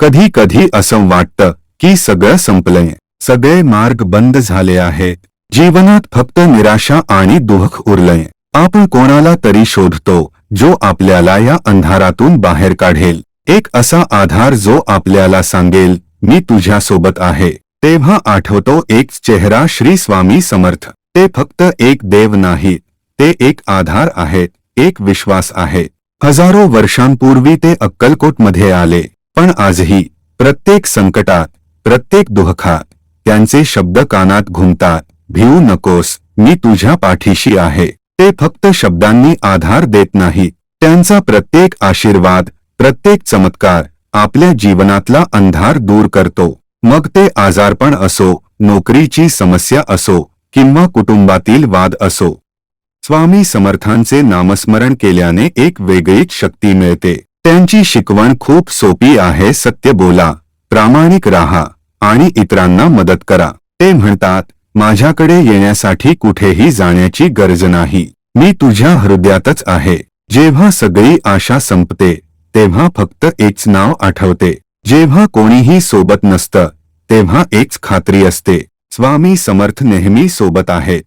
कधी कधी असं वाटतं की सगळं संपलंय. सगळे मार्ग बंद झाले आहेत जीवनात फक्त निराशा आणि दुःख उरलंय. आपण कोणाला तरी शोधतो जो आपल्याला या अंधारातून बाहेर काढेल. एक असा आधार जो आपल्याला सांगेल मी तुझ्या सोबत आहे. तेव्हा आठवतो एक चेहरा श्री स्वामी समर्थ. ते फक्त एक देव नाही ते एक आधार आहे एक विश्वास आहे. हजारो वर्षांपूर्वी ते अक्कलकोटमध्ये आले. पण आजही प्रत्येक संकटात प्रत्येक दुःखात त्यांचे शब्द कानात घुमतात भिवू नकोस मी तुझ्या पाठीशी आहे. ते फक्त शब्दांनी आधार देत नाही त्यांचा प्रत्येक आशीर्वाद प्रत्येक चमत्कार आपल्या जीवनातला अंधार दूर करतो. मग ते आजारपण असो नोकरीची समस्या असो किंवा कुटुंबातील वाद असो. स्वामी समर्थांचे नामस्मरण केल्याने एक वेगळीच शक्ती मिळते. त्यांची शिकवण खूप सोपी आहे सत्य बोला प्रामाणिक राहा आणि इतरांना मदत करा. ते म्हणतात माझ्याकडे येण्यासाठी कुठेही जाण्याची गरज नाही. मी तुझ्या हृदयातच आहे. जेव्हा सगळी आशा संपते तेव्हा फक्त एकच नाव आठवते. जेव्हा कोणीही सोबत नसतं तेव्हा एकच खात्री असते. स्वामी समर्थ नेहमी सोबत आहे.